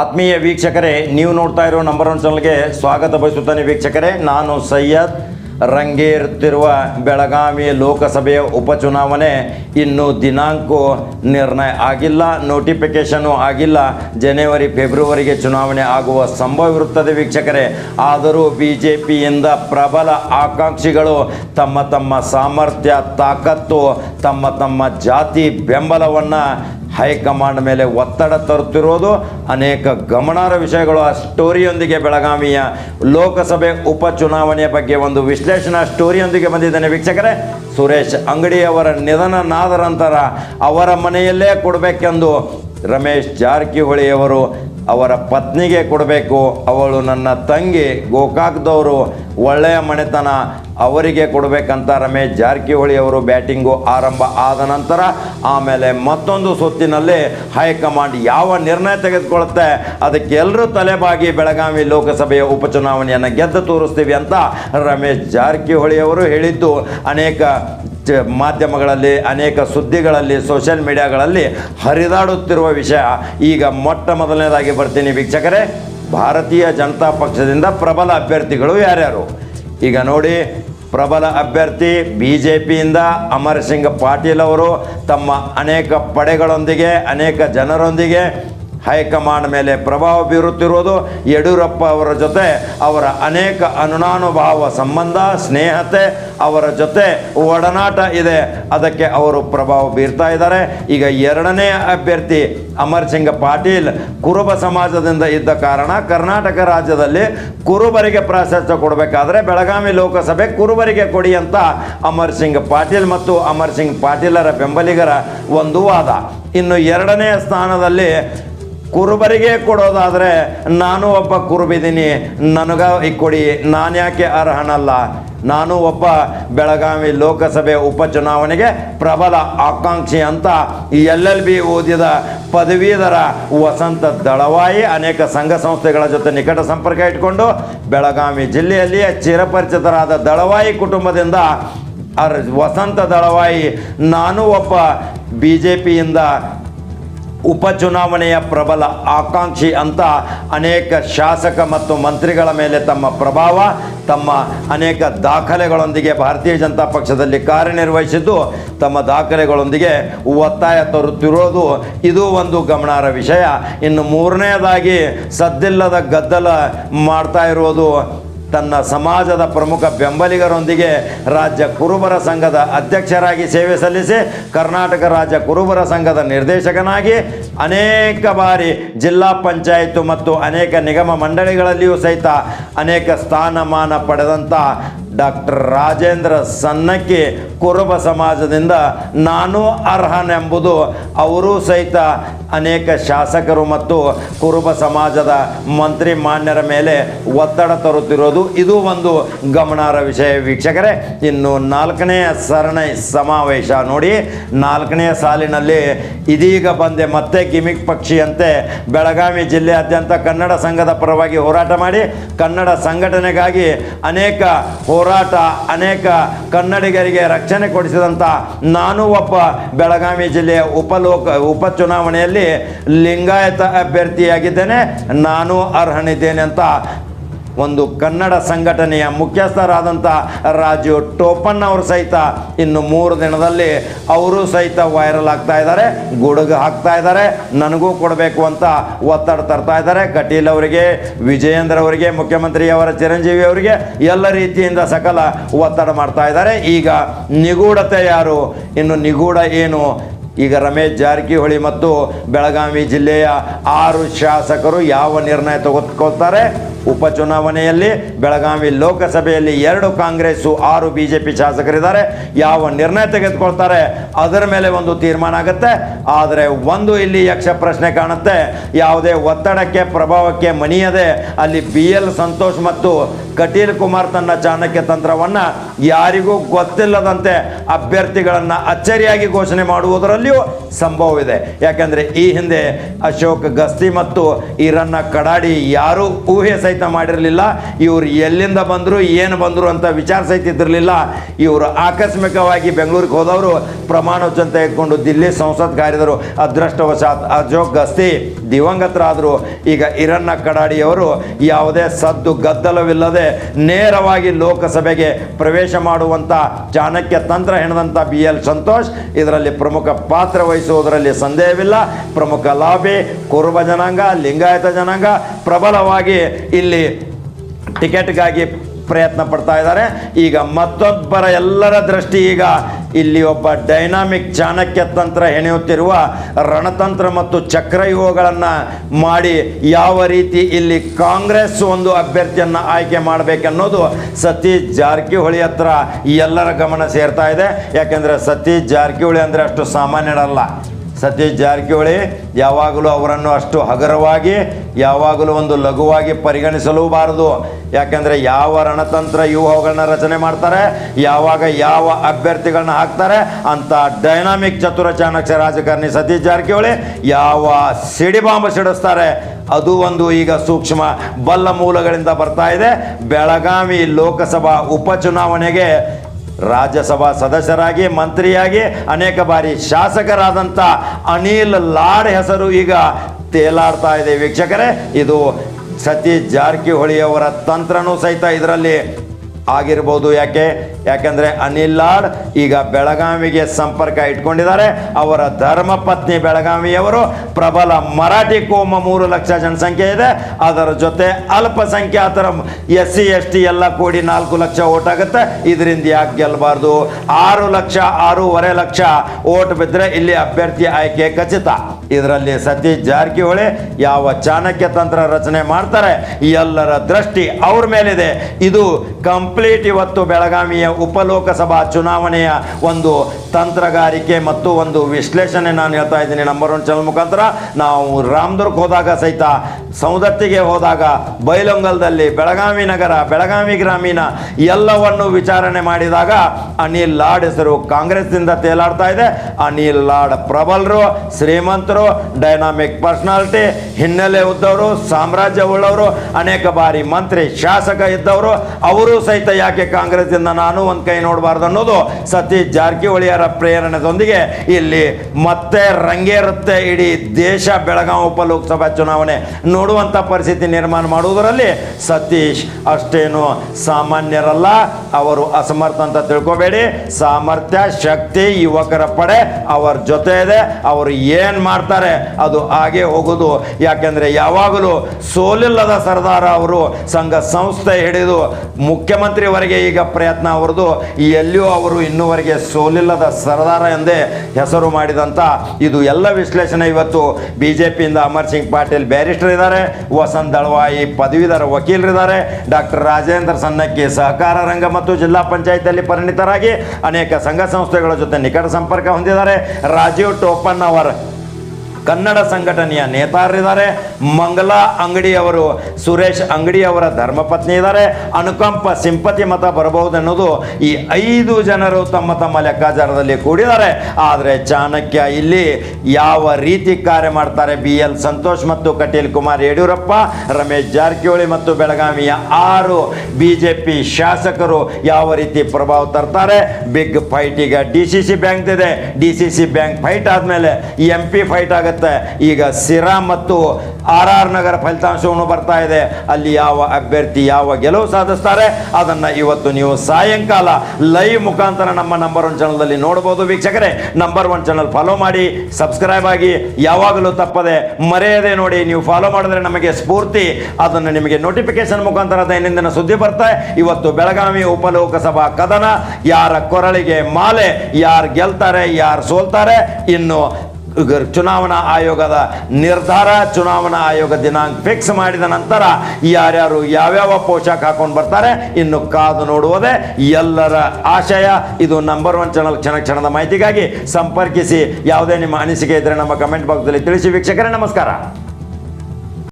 ಆತ್ಮೀಯ ವೀಕ್ಷಕರೇ, ನೀವು ನೋಡ್ತಾ ಇರೋ ನಂಬರ್ ಒನ್ ಚಾನಲ್ಗೆ ಸ್ವಾಗತ ಬಯಸುತ್ತಾನೆ ವೀಕ್ಷಕರೇ. ನಾನು ಸೈಯದ್ ರಂಗೇರುತ್ತಿರುವ ಬೆಳಗಾವಿ ಲೋಕಸಭೆಯ ಉಪಚುನಾವಣೆ ಇನ್ನು ದಿನಾಂಕ ನಿರ್ಣಯ ಆಗಿಲ್ಲ ನೋಟಿಫಿಕೇಷನು ಆಗಿಲ್ಲ. ಜನವರಿ, ಫೆಬ್ರವರಿಗೆ ಚುನಾವಣೆ ಆಗುವ ಸಂಭವವಿರುತ್ತದೆ ವೀಕ್ಷಕರೇ. ಆದರೂ ಬಿ ಜೆ ಪಿಯಿಂದ ಪ್ರಬಲ ಆಕಾಂಕ್ಷಿಗಳು ತಮ್ಮ ತಮ್ಮ ಸಾಮರ್ಥ್ಯ, ತಾಕತ್ತು, ತಮ್ಮ ತಮ್ಮ ಜಾತಿ ಬೆಂಬಲವನ್ನು ಹೈಕಮಾಂಡ್ ಮೇಲೆ ಒತ್ತಡ ತರುತ್ತಿರೋದು ಅನೇಕ ಗಮನಾರ್ಹ ವಿಷಯಗಳು. ಆ ಸ್ಟೋರಿಯೊಂದಿಗೆ ಬೆಳಗಾವಿಯ ಲೋಕಸಭೆ ಉಪಚುನಾವಣೆಯ ಬಗ್ಗೆ ಒಂದು ವಿಶ್ಲೇಷಣಾ ಸ್ಟೋರಿಯೊಂದಿಗೆ ಬಂದಿದ್ದೇನೆ ವೀಕ್ಷಕರೇ. ಸುರೇಶ್ ಅಂಗಡಿ ಅವರ ನಿಧನನಾದ ನಂತರ ಅವರ ಮನೆಯಲ್ಲೇ ಕೊಡಬೇಕೆಂದು ರಮೇಶ್ ಜಾರಕಿಹೊಳಿಯವರು ಅವರ ಪತ್ನಿಗೆ ಕೊಡಬೇಕು. ಅವಳು ನನ್ನ ತಂಗಿ ಗೋಕಾಕ್ದವರು ಒಳ್ಳೆಯ ಮನೆತನ ಅವರಿಗೆ ಕೊಡಬೇಕಂತ ರಮೇಶ್ ಜಾರಕಿಹೊಳಿ ಅವರು ಬ್ಯಾಟಿಂಗು ಆರಂಭ ಆದ ನಂತರ ಆಮೇಲೆ ಮತ್ತೊಂದು ಸುತ್ತಿನಲ್ಲಿ ಹೈಕಮಾಂಡ್ ಯಾವ ನಿರ್ಣಯ ತೆಗೆದುಕೊಳ್ಳುತ್ತೆ? ಅದಕ್ಕೆ ಎಲ್ಲರೂ ತಲೆಬಾಗಿ ಬೆಳಗಾವಿ ಲೋಕಸಭೆಯ ಉಪಚುನಾವಣೆಯನ್ನು ಗೆದ್ದು ತೋರಿಸ್ತೀವಿ ಅಂತ ರಮೇಶ್ ಜಾರಕಿಹೊಳಿ ಅವರು ಹೇಳಿದ್ದು. ಅನೇಕ ಮಾಧ್ಯಮಗಳಲ್ಲಿ, ಅನೇಕ ಸುದ್ದಿಗಳಲ್ಲಿ, ಸೋಷಿಯಲ್ ಮೀಡಿಯಾಗಳಲ್ಲಿ ಹರಿದಾಡುತ್ತಿರುವ ವಿಷಯ. ಈಗ ಮೊಟ್ಟ ಮೊದಲನೇದಾಗಿ ಬರ್ತೀನಿ ವೀಕ್ಷಕರೇ. ಭಾರತೀಯ ಜನತಾ ಪಕ್ಷದಿಂದ ಪ್ರಬಲ ಅಭ್ಯರ್ಥಿಗಳು ಯಾರ್ಯಾರು? ಈಗ ನೋಡಿ, ಪ್ರಬಲ ಅಭ್ಯರ್ಥಿ ಬಿ ಜೆ ಪಿಯಿಂದ ಅಮರ್ ಸಿಂಗ್ ಪಾಟೀಲ್ ಅವರು ತಮ್ಮ ಅನೇಕ ಪಡೆಗಳೊಂದಿಗೆ, ಅನೇಕ ಜನರೊಂದಿಗೆ ಹೈಕಮಾಂಡ್ ಮೇಲೆ ಪ್ರಭಾವ ಬೀರುತ್ತಿರುವುದು ಯಡಿಯೂರಪ್ಪ ಅವರ ಜೊತೆ, ಅವರ ಅನೇಕ ಅನುನಾನುಭಾವ ಸಂಬಂಧ, ಸ್ನೇಹತೆ ಅವರ ಜೊತೆ ಒಡನಾಟ ಇದೆ. ಅದಕ್ಕೆ ಅವರು ಪ್ರಭಾವ ಬೀರ್ತಾ ಇದ್ದಾರೆ. ಈಗ ಎರಡನೇ ಅಭ್ಯರ್ಥಿ ಅಮರ್ ಸಿಂಗ್ ಪಾಟೀಲ್ ಕುರುಬ ಸಮಾಜದಿಂದ ಇದ್ದ ಕಾರಣ ಕರ್ನಾಟಕ ರಾಜ್ಯದಲ್ಲಿ ಕುರುಬರಿಗೆ ಪ್ರಾಶಸ್ತ್ಯ ಕೊಡಬೇಕಾದ್ರೆ ಬೆಳಗಾವಿ ಲೋಕಸಭೆ ಕುರುಬರಿಗೆ ಕೊಡಿ ಅಂತ ಅಮರ್ ಸಿಂಗ್ ಪಾಟೀಲ್ ಮತ್ತು ಅಮರ್ ಸಿಂಗ್ ಪಾಟೀಲರ ಬೆಂಬಲಿಗರ ಒಂದು ವಾದ. ಇನ್ನು ಎರಡನೇ ಸ್ಥಾನದಲ್ಲಿ ಕುರುಬರಿಗೆ ಕೊಡೋದಾದರೆ ನಾನು ಒಬ್ಬ ಕುರುಬಿದ್ದೀನಿ, ನನಗ ಕೊಡಿ, ನಾನು ಯಾಕೆ ಅರ್ಹನಲ್ಲ? ನಾನು ಒಬ್ಬ ಬೆಳಗಾವಿ ಲೋಕಸಭೆ ಉಪಚುನಾವಣೆಗೆ ಪ್ರಬಲ ಆಕಾಂಕ್ಷಿ ಅಂತ ಎಲ್ ಎಲ್ ಬಿ ಓದಿದ ಪದವೀಧರ ವಸಂತ ದಳವಾಯಿ ಅನೇಕ ಸಂಘ ಸಂಸ್ಥೆಗಳ ಜೊತೆ ನಿಕಟ ಸಂಪರ್ಕ ಇಟ್ಕೊಂಡು ಬೆಳಗಾವಿ ಜಿಲ್ಲೆಯಲ್ಲಿಯೇ ಚಿರಪರಿಚಿತರಾದ ದಳವಾಯಿ ಕುಟುಂಬದಿಂದ ಅರ್ ವಸಂತ ದಳವಾಯಿ, ನಾನು ಒಬ್ಬ ಬಿ ಜೆ ಪಿಯಿಂದ ಉಪಚುನಾವಣೆಯ ಪ್ರಬಲ ಆಕಾಂಕ್ಷಿ ಅಂತ ಅನೇಕ ಶಾಸಕ ಮತ್ತು ಮಂತ್ರಿಗಳ ಮೇಲೆ ತಮ್ಮ ಪ್ರಭಾವ, ತಮ್ಮ ಅನೇಕ ದಾಖಲೆಗಳೊಂದಿಗೆ ಭಾರತೀಯ ಜನತಾ ಪಕ್ಷದಲ್ಲಿ ಕಾರ್ಯನಿರ್ವಹಿಸಿದ್ದು, ತಮ್ಮ ದಾಖಲೆಗಳೊಂದಿಗೆ ಒತ್ತಾಯ ತರುತ್ತಿರೋದು ಇದು ಒಂದು ಗಮನಾರ್ಹ ವಿಷಯ. ಇನ್ನು ಮೂರನೆಯದಾಗಿ ಸದ್ದಿಲ್ಲದ ಗದ್ದಲ ಮಾಡ್ತಾ ಇರೋದು ತನ್ನ ಸಮಾಜದ ಪ್ರಮುಖ ಬೆಂಬಲಿಗರೊಂದಿಗೆ ರಾಜ್ಯ ಕುರುಬರ ಸಂಘದ ಅಧ್ಯಕ್ಷರಾಗಿ ಸೇವೆ ಸಲ್ಲಿಸಿ ಕರ್ನಾಟಕ ರಾಜ್ಯ ಕುರುಬರ ಸಂಘದ ನಿರ್ದೇಶಕನಾಗಿ ಅನೇಕ ಬಾರಿ ಜಿಲ್ಲಾ ಪಂಚಾಯತ್ ಮತ್ತು ಅನೇಕ ನಿಗಮ ಮಂಡಳಿಗಳಲ್ಲಿಯೂ ಸಹಿತ ಅನೇಕ ಸ್ಥಾನಮಾನ ಪಡೆದಂಥ ಡಾಕ್ಟರ್ ರಾಜೇಂದ್ರ ಸನ್ನಕ್ಕಿ ಕುರುಬ ಸಮಾಜದಿಂದ ನಾನು ಅರ್ಹನೆಂಬುದು ಅವರೂ ಸಹಿತ ಅನೇಕ ಶಾಸಕರು ಮತ್ತು ಕುರುಬ ಸಮಾಜದ ಮಂತ್ರಿ ಮಾನ್ಯರ ಮೇಲೆ ಒತ್ತಡ ತರುತ್ತಿರೋದು ಇದು ಒಂದು ಗಮನಾರ್ಹ ವಿಷಯ ವೀಕ್ಷಕರೇ. ಇನ್ನು ನಾಲ್ಕನೆಯ ಸರಣಿ ಸಮಾವೇಶ ನೋಡಿ ನಾಲ್ಕನೆಯ ಸಾಲಿನಲ್ಲಿ ಇದೀಗ ಬಂದೆ ಮತ್ತೆ ಗಿಮಿಕ್ ಪಕ್ಷಿಯಂತೆ ಬೆಳಗಾವಿ ಜಿಲ್ಲೆಯಾದ್ಯಂತ ಕನ್ನಡ ಸಂಘದ ಪರವಾಗಿ ಹೋರಾಟ ಮಾಡಿ, ಕನ್ನಡ ಸಂಘಟನೆಗಾಗಿ ಅನೇಕ ಹೋರಾಟ ಅನೇಕ ಕನ್ನಡಿಗರಿಗೆ ರಕ್ಷಣೆ ಕೊಡಿಸಿದಂಥ ನಾನು ಒಬ್ಬ ಬೆಳಗಾವಿ ಜಿಲ್ಲೆಯ ಉಪಲೋಕ, ಉಪಚುನಾವಣೆಯಲ್ಲಿ ಲಿಂಗಾಯತ ಅಭ್ಯರ್ಥಿಯಾಗಿದ್ದೇನೆ. ನಾನು ಅರ್ಹನಿದ್ದೇನೆ ಅಂತ ಒಂದು ಕನ್ನಡ ಸಂಘಟನೆಯ ಮುಖ್ಯಸ್ಥರಾದಂಥ ರಾಜು ಟೋಪನ್ ಅವರು ಸಹಿತ ಇನ್ನು ಮೂರು ದಿನದಲ್ಲಿ ಅವರು ಸಹಿತ ವೈರಲ್ ಆಗ್ತಾ ಇದ್ದಾರೆ, ಗುಡುಗು ಹಾಕ್ತಾ ಇದ್ದಾರೆ, ನನಗೂ ಕೊಡಬೇಕು ಅಂತ ಒತ್ತಡ ತರ್ತಾ ಇದ್ದಾರೆ. ಕಟೀಲ್ ಅವರಿಗೆ, ವಿಜಯೇಂದ್ರ ಅವರಿಗೆ ಮುಖ್ಯಮಂತ್ರಿಯವರ ಚಿರಂಜೀವಿ ಅವರಿಗೆ ಎಲ್ಲ ರೀತಿಯಿಂದ ಸಕಲ ಒತ್ತಡ ಮಾಡ್ತಾ ಇದ್ದಾರೆ. ಈಗ ನಿಗೂಢತೆ ಯಾರು? ಇನ್ನು ನಿಗೂಢ ಏನು? ಈಗ ರಮೇಶ್ ಜಾರಕಿಹೊಳಿ ಮತ್ತು ಬೆಳಗಾವಿ ಜಿಲ್ಲೆಯ ಆರು ಶಾಸಕರು ಯಾವ ನಿರ್ಣಯ ತೆಗೆದುಕೊಳ್ತಾರೆ? ಉಪಚುನಾವಣೆಯಲ್ಲಿ ಬೆಳಗಾವಿ ಲೋಕಸಭೆಯಲ್ಲಿ ಎರಡು ಕಾಂಗ್ರೆಸ್ಸು, ಆರು ಬಿ ಜೆ ಪಿ ಶಾಸಕರಿದ್ದಾರೆ. ಯಾವ ನಿರ್ಣಯ ತೆಗೆದುಕೊಳ್ತಾರೆ? ಅದರ ಮೇಲೆ ಒಂದು ತೀರ್ಮಾನ ಆಗುತ್ತೆ. ಆದರೆ ಒಂದು ಇಲ್ಲಿ ಯಕ್ಷ ಪ್ರಶ್ನೆ ಕಾಣುತ್ತೆ. ಯಾವುದೇ ಒತ್ತಡಕ್ಕೆ, ಪ್ರಭಾವಕ್ಕೆ ಮಣಿಯದೆ ಅಲ್ಲಿ ಬಿ ಎಲ್ ಸಂತೋಷ್ ಮತ್ತು ಕಟೀಲ್ ಕುಮಾರ್ ತನ್ನ ಚಾಣಕ್ಯ ತಂತ್ರವನ್ನು ಯಾರಿಗೂ ಗೊತ್ತಿಲ್ಲದಂತೆ ಅಭ್ಯರ್ಥಿಗಳನ್ನು ಅಚ್ಚರಿಯಾಗಿ ಘೋಷಣೆ ಮಾಡುವುದರಲ್ಲಿಯೂ ಸಂಭವವಿದೆ. ಯಾಕಂದರೆ ಈ ಹಿಂದೆ ಅಶೋಕ್ ಗಸ್ತಿ ಮತ್ತು ಇರನ್ನ ಕಡಾಡಿ ಯಾರೂ ಊಹೆ ಸಹಿತ ಮಾಡಿರಲಿಲ್ಲ. ಇವರು ಎಲ್ಲಿಂದ ಬಂದರು, ಏನು ಬಂದರು ಅಂತ ವಿಚಾರ ಸಹಿತ ಇದ್ದಿರಲಿಲ್ಲ. ಇವರು ಆಕಸ್ಮಿಕವಾಗಿ ಬೆಂಗಳೂರಿಗೆ ಹೋದವರು ಪ್ರಮಾಣ ವಚನ ತೆಗೆದುಕೊಂಡು ದಿಲ್ಲಿ ಸಂಸತ್ ಕಾರಿದರು ಅದೃಷ್ಟವಶಾತ್ ಅಶೋಕ್ ಗಸ್ತಿ ದಿವಂಗತರಾದರು. ಈಗ ಇರಣ್ಣ ಕಡಾಡಿಯವರು ಯಾವುದೇ ಸದ್ದು ಗದ್ದಲವಿಲ್ಲದೆ ನೇರವಾಗಿ ಲೋಕಸಭೆಗೆ ಪ್ರವೇಶ ಮಾಡುವಂಥ ಚಾಣಕ್ಯ ತಂತ್ರ ಹೆಣದಂಥ ಬಿ ಎಲ್ ಸಂತೋಷ್. ಇದರಲ್ಲಿ ಪ್ರಮುಖ ಪಾತ್ರ ವಹಿಸುವುದರಲ್ಲಿ ಸಂದೇಹವಿಲ್ಲ. ಪ್ರಮುಖ ಲಾಭಿ ಕುರುಬ ಜನಾಂಗ, ಲಿಂಗಾಯತ ಜನಾಂಗ ಪ್ರಬಲವಾಗಿ ಇಲ್ಲಿ ಟಿಕೆಟ್ಗಾಗಿ ಪ್ರಯತ್ನ ಪಡ್ತಾ ಇದ್ದಾರೆ. ಈಗ ಮತ್ತೊಬ್ಬರ ಎಲ್ಲರ ದೃಷ್ಟಿ ಈಗ ಇಲ್ಲಿ ಒಬ್ಬ ಡೈನಾಮಿಕ್ ಚಾಣಕ್ಯ ತಂತ್ರ ಹೆಣೆಯುತ್ತಿರುವ ರಣತಂತ್ರ ಮತ್ತು ಚಕ್ರವ್ಯೂಹಗಳನ್ನು ಮಾಡಿ ಯಾವ ರೀತಿ ಇಲ್ಲಿ ಕಾಂಗ್ರೆಸ್ ಒಂದು ಅಭ್ಯರ್ಥಿಯನ್ನು ಆಯ್ಕೆ ಮಾಡಬೇಕನ್ನೋದು ಸತೀಶ್ ಜಾರಕಿಹೊಳಿ ಹತ್ರ ಎಲ್ಲರ ಗಮನ ಸೇರ್ತಾ ಇದೆ. ಯಾಕೆಂದರೆ ಸತೀಶ್ ಜಾರಕಿಹೊಳಿ ಅಂದರೆ ಅಷ್ಟು ಸಾಮಾನ್ಯರಲ್ಲ. ಸತೀಶ್ ಜಾರಕಿಹೊಳಿ ಯಾವಾಗಲೂ ಅವರನ್ನು ಅಷ್ಟು ಹಗರವಾಗಿ ಯಾವಾಗಲೂ ಒಂದು ಲಘುವಾಗಿ ಪರಿಗಣಿಸಲೂಬಾರದು. ಯಾಕೆಂದರೆ ಯಾವ ರಣತಂತ್ರ ವ್ಯೂಹಗಳನ್ನ ರಚನೆ ಮಾಡ್ತಾರೆ, ಯಾವಾಗ ಯಾವ ಅಭ್ಯರ್ಥಿಗಳನ್ನ ಹಾಕ್ತಾರೆ, ಅಂತ ಡೈನಾಮಿಕ್ ಚತುರ ಚಾಣಕ್ಯ ರಾಜಕಾರಣಿ ಸತೀಶ್ ಜಾರಕಿಹೊಳಿ ಯಾವ ಸಿಡಿಬಾಂಬ್ ಸಿಡಿಸ್ತಾರೆ. ಅದು ಒಂದು ಈಗ ಸೂಕ್ಷ್ಮ ಬಲ್ಲ ಮೂಲಗಳಿಂದ ಬರ್ತಾ ಇದೆ. ಬೆಳಗಾವಿ ಲೋಕಸಭಾ ಉಪಚುನಾವಣೆಗೆ ರಾಜ್ಯಸಭಾ ಸದಸ್ಯರಾಗಿ, ಮಂತ್ರಿಯಾಗಿ, ಅನೇಕ ಬಾರಿ ಶಾಸಕರಾದಂಥ ಅನಿಲ್ ಲಾಡ್ ಹೆಸರು ಈಗ ತೇಲಾಡ್ತಾ ಇದೆ ವೀಕ್ಷಕರೇ. ಇದು ಸತೀಶ್ ಜಾರಕಿಹೊಳಿ ಅವರ ತಂತ್ರನೂ ಸಹಿತ ಇದರಲ್ಲಿ ಆಗಿರ್ಬೋದು ಯಾಕೆ? ಯಾಕೆಂದರೆ ಅನಿಲ್ ಲಾಡ್ ಈಗ ಬೆಳಗಾವಿಗೆ ಸಂಪರ್ಕ ಇಟ್ಕೊಂಡಿದ್ದಾರೆ. ಅವರ ಧರ್ಮಪತ್ನಿ ಬೆಳಗಾವಿಯವರು ಪ್ರಬಲ ಮರಾಠಿ ಕೋಮ ಮೂರು ಲಕ್ಷ ಜನಸಂಖ್ಯೆ ಇದೆ. ಅದರ ಜೊತೆ ಅಲ್ಪಸಂಖ್ಯಾತರ ಎಸ್ ಸಿ, ಎಸ್ ಟಿ ಎಲ್ಲ ಕೂಡಿ ನಾಲ್ಕು ಲಕ್ಷ ಓಟ್ ಆಗುತ್ತೆ. ಇದರಿಂದ ಯಾಕೆ ಗೆಲ್ಲಬಾರ್ದು ಆರು ಲಕ್ಷ, ಆರೂವರೆ ಲಕ್ಷ ಓಟ್ ಬಿದ್ದರೆ ಇಲ್ಲಿ ಅಭ್ಯರ್ಥಿ ಆಯ್ಕೆ ಖಚಿತ. ಇದರಲ್ಲಿ ಸತೀಶ್ ಜಾರಕಿಹೊಳಿ ಯಾವ ಚಾಣಕ್ಯ ತಂತ್ರ ರಚನೆ ಮಾಡ್ತಾರೆ? ಎಲ್ಲರ ದೃಷ್ಟಿ ಅವ್ರ ಮೇಲಿದೆ. ಇದು ಕಂಪ್ಲೀಟ್ ಇವತ್ತು ಬೆಳಗಾವಿಯ ಉಪಲೋಕಸಭಾ ಚುನಾವಣೆಯ ಒಂದು ತಂತ್ರಗಾರಿಕೆ ಮತ್ತು ಒಂದು ವಿಶ್ಲೇಷಣೆ ನಾನು ಹೇಳ್ತಾ ಇದ್ದೀನಿ. ನಂಬರ್ ಒನ್ ಚಾನಲ್ ಮುಖಾಂತರ ನಾವು ರಾಮದುರ್ಗ್ ಹೋದಾಗ ಸಹಿತ ಸೌದತ್ತಿಗೆ ಹೋದಾಗ ಬೈಲೊಂಗಲ್ದಲ್ಲಿ ಬೆಳಗಾವಿ ನಗರ, ಬೆಳಗಾವಿ ಗ್ರಾಮೀಣ ಎಲ್ಲವನ್ನು ವಿಚಾರಣೆ ಮಾಡಿದಾಗ ಅನಿಲ್ ಲಾಡ್ ಹೆಸರು ಕಾಂಗ್ರೆಸ್ನಿಂದ ತೇಲಾಡ್ತಾ ಇದೆ. ಅನಿಲ್ ಲಾಡ್ ಪ್ರಬಲರು, ಶ್ರೀಮಂತರು ಡೈನಾಮಿಕ್ ಪರ್ಸನಾಲಿಟಿ ಹಿನ್ನೆಲೆ ಉದ್ದವರು ಸಾಮ್ರಾಜ್ಯ ಉಳ್ಳವರು ಅನೇಕ ಬಾರಿ ಮಂತ್ರಿ, ಶಾಸಕ ಇದ್ದವರು, ಅವರು ಸಹಿತ ಯಾಕೆ ಕಾಂಗ್ರೆಸ್ಸಿಂದ ನಾನು ಒಂದು ಕೈ ನೋಡಬಾರ್ದು ಅನ್ನೋದು ಸತೀಶ್ ಜಾರಕಿಹೊಳಿಯರ ಪ್ರೇರಣೆದೊಂದಿಗೆ ಇಲ್ಲಿ ಮತ್ತೆ ರಂಗೇರುತ್ತೆ ಇಡೀ ದೇಶ ಬೆಳಗಾವಿ ಉಪ ಲೋಕಸಭಾ ಚುನಾವಣೆ. ನೋಡುವಂಥ ಪರಿಸ್ಥಿತಿ ನಿರ್ಮಾಣ ಮಾಡುವುದರಲ್ಲಿ ಸತೀಶ್ ಅಷ್ಟೇನು ಸಾಮಾನ್ಯರಲ್ಲ. ಅವರು ಅಸಮರ್ಥ ಅಂತ ತಿಳ್ಕೊಬೇಡಿ. ಸಾಮರ್ಥ್ಯ, ಶಕ್ತಿ, ಯುವಕರ ಪಡೆ ಅವರ ಜೊತೆ ಇದೆ. ಅವರು ಏನು ಮಾಡ್ತಾರೆ ಅದು ಹಾಗೆ ಹೋಗುದು. ಯಾಕೆಂದರೆ ಯಾವಾಗಲೂ ಸೋಲಿಲ್ಲದ ಸರ್ದಾರ ಅವರು ಸಂಘ ಸಂಸ್ಥೆ ಹಿಡಿದು ಮುಖ್ಯಮಂತ್ರಿವರೆಗೆ ಈಗ ಪ್ರಯತ್ನ ಅವರದು ಎಲ್ಲಿಯೂ ಅವರು ಇನ್ನೂವರೆಗೆ ಸೋಲಿಲ್ಲದ ಸರದಾರ ಎಂದೇ ಹೆಸರು ಮಾಡಿದಂಥ ಇದು ಎಲ್ಲ ವಿಶ್ಲೇಷಣೆ ಇವತ್ತು. ಬಿ ಜೆ ಪಿಯಿಂದ ಅಮರ್ ಸಿಂಗ್ ಪಾಟೀಲ್ ಬ್ಯಾರಿಸ್ಟರ್ ಇದ್ದಾರೆ. ವಸಂತ್ ದಳವಾಯಿ ಪದವೀಧರ ವಕೀಲರಿದ್ದಾರೆ. ಡಾಕ್ಟರ್ ರಾಜೇಂದ್ರ ಸನ್ನಕ್ಕಿ ಸಹಕಾರ ರಂಗ ಮತ್ತು ಜಿಲ್ಲಾ ಪಂಚಾಯತಿಯಲ್ಲಿ ಪರಿಣಿತರಾಗಿ ಅನೇಕ ಸಂಘ ಸಂಸ್ಥೆಗಳ ಜೊತೆ ನಿಕಟ ಸಂಪರ್ಕ ಹೊಂದಿದ್ದಾರೆ. ರಾಜೀವ್ ಟೋಪನ್ ಅವರ್ ಕನ್ನಡ ಸಂಘಟನೆಯ ನೇತಾರರಿದ್ದಾರೆ. ಅಂಗಡಿ ಅಂಗಡಿಯವರು, ಸುರೇಶ್ ಅಂಗಡಿಯವರ ಧರ್ಮಪತ್ನಿ ಇದ್ದಾರೆ. ಅನುಕಂಪ ಸಿಂಪತಿ ಮತ ಬರಬಹುದು ಅನ್ನೋದು ಈ ಐದು ಜನರು ತಮ್ಮ ತಮ್ಮ ಲೆಕ್ಕಾಚಾರದಲ್ಲಿ ಕೂಡಿದ್ದಾರೆ. ಆದರೆ ಚಾಣಕ್ಯ ಇಲ್ಲಿ ಯಾವ ರೀತಿ ಕಾರ್ಯ ಮಾಡ್ತಾರೆ ಬಿ ಎಲ್ ಸಂತೋಷ್ ಮತ್ತು ಕಟೀಲ್ ಕುಮಾರ್ ಯಡಿಯೂರಪ್ಪ, ರಮೇಶ್ ಜಾರಕಿಹೊಳಿ ಮತ್ತು ಬೆಳಗಾವಿಯ ಆರು ಬಿ ಶಾಸಕರು ಯಾವ ರೀತಿ ಪ್ರಭಾವ ತರ್ತಾರೆ? ಬಿಗ್ ಫೈಟ್ ಈಗ ಡಿ ಸಿ ಸಿ ಬ್ಯಾಂಕ್ ಇದೆ D C C bank fight ಆದಮೇಲೆ ಎಂ ಪಿ ಫೈಟ್ ಆಗುತ್ತೆ. ಈಗ ಸಿರಾ ಮತ್ತು ಆರ್ ಆರ್ ನಗರ ಫಲಿತಾಂಶವನ್ನು ಬರ್ತಾ ಇದೆ. ಅಲ್ಲಿ ಯಾವ ಅಭ್ಯರ್ಥಿ, ಯಾವ ಗೆಲುವು ಸಾಧಿಸ್ತಾರೆ ಅದನ್ನು ಇವತ್ತು ನೀವು ಸಾಯಂಕಾಲ ಲೈವ್ ಮುಖಾಂತರ ನಮ್ಮ ನಂಬರ್ ಒನ್ ಚಾನಲ್ದಲ್ಲಿ ನೋಡ್ಬೋದು. ವೀಕ್ಷಕರೇ ನಂಬರ್ ಒನ್ ಚಾನಲ್ ಫಾಲೋ ಮಾಡಿ ಸಬ್ಸ್ಕ್ರೈಬ್ ಆಗಿ, ಯಾವಾಗಲೂ ತಪ್ಪದೆ ಮರೆಯದೆ ನೋಡಿ, ನೀವು ಫಾಲೋ ಮಾಡಿದ್ರೆ ನಮಗೆ ಸ್ಫೂರ್ತಿ, ಅದನ್ನು ನಿಮಗೆ ನೋಟಿಫಿಕೇಶನ್ ಮುಖಾಂತರ ದೈನಂದಿನ ಸುದ್ದಿ ಬರ್ತಾ ಇವತ್ತು ಬೆಳಗಾವಿ ಉಪಲೋಕಸಭಾ ಕದನ, ಯಾರ ಕೊರಳಿಗೆ ಮಾಲೆ, ಯಾರು ಗೆಲ್ತಾರೆ, ಯಾರು ಸೋಲ್ತಾರೆ, ಇನ್ನು ಚುನಾವಣಾ ಆಯೋಗದ ನಿರ್ಧಾರ, ಚುನಾವಣಾ ಆಯೋಗ ದಿನಾಂಕ ಫಿಕ್ಸ್ ಮಾಡಿದ ನಂತರ ಯಾರ್ಯಾರು ಯಾವ್ಯಾವ ಪೋಷಾಕ್ ಹಾಕೊಂಡು ಬರ್ತಾರೆ, ಇನ್ನು ಕಾದು ನೋಡುವುದೇ ಎಲ್ಲರ ಆಶಯ. ಇದು ನಂಬರ್ ಒನ್ ಚಾನಲ್ ಕ್ಷಣ ಕ್ಷಣದ ಮಾಹಿತಿಗಾಗಿ ಸಂಪರ್ಕಿಸಿ. ಯಾವುದೇ ನಿಮ್ಮ ಅನಿಸಿಕೆ ಇದ್ದರೆ ನಮ್ಮ ಕಮೆಂಟ್ ಬಾಕ್ಸಲ್ಲಿ ತಿಳಿಸಿ. ವೀಕ್ಷಕರೇ, ನಮಸ್ಕಾರ.